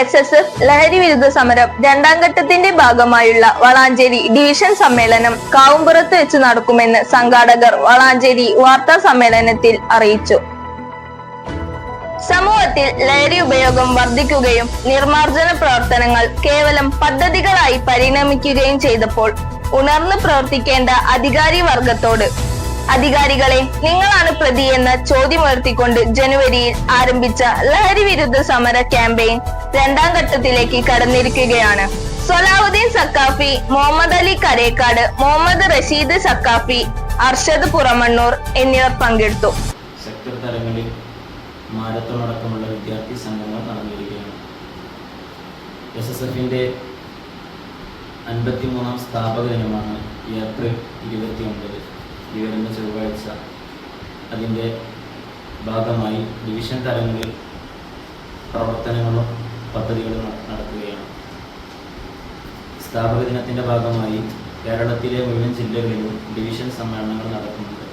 S S F ലഹരി വിരുദ്ധ സമരം രണ്ടാം ഘട്ടത്തിന്റെ ഭാഗമായുള്ള വളാഞ്ചേരി ഡിവിഷൻ സമ്മേളനം കാവുംപുറത്ത് വെച്ച് നടക്കുമെന്ന് സംഘാടകർ വളാഞ്ചേരി വാർത്താ സമ്മേളനത്തിൽ അറിയിച്ചു. സമൂഹത്തിൽ ലഹരി ഉപയോഗം വർദ്ധിക്കുകയും നിർമാർജന പ്രവർത്തനങ്ങൾ കേവലം പദ്ധതികളായി പരിണമിക്കുകയും ചെയ്തപ്പോൾ ഉണർന്നു പ്രവർത്തിക്കേണ്ട അധികാരി വർഗത്തോട് അധികാരികളെ നിങ്ങളാണ് പ്രതി എന്ന ചോദ്യമുയർത്തിക്കൊണ്ട് ജനുവരിയിൽ ആരംഭിച്ച ലഹരി വിരുദ്ധ സമര ക്യാമ്പയിൻ രണ്ടാം ഘട്ടത്തിലേക്ക് കടന്നിരിക്കുകയാണ്. സൊലാഹുദ്ദീൻ സക്കാഫി മുഹമ്മദ് അലി കരേക്കാട് മുഹമ്മദ് റഷീദ് സക്കാഫി അർഷദ് പുറമണ്ണൂർ എന്നിവർ പങ്കെടുത്തു. തലങ്ങളിൽ അടക്കമുള്ള വിദ്യാർത്ഥി സംഘങ്ങൾ നടന്നിരിക്കുകയാണ്. എസ് എസ് എഫിന്റെ അൻപത്തിമൂന്നാം സ്ഥാപക ദിനമാണ് ഏപ്രിൽ ഇരുപത്തി ഒമ്പത് വരുന്ന ചൊവ്വാഴ്ച അതിന്റെ ഭാഗമായി ഡിവിഷൻ തലങ്ങളിൽ പ്രവർത്തനങ്ങളും പദ്ധതികളും നടക്കുകയാണ്. സ്ഥാപക ദിനത്തിന്റെ ഭാഗമായി കേരളത്തിലെ മുഴുവൻ ജില്ലകളിലും ഡിവിഷൻ സമ്മേളനങ്ങൾ നടക്കുന്നുണ്ട്.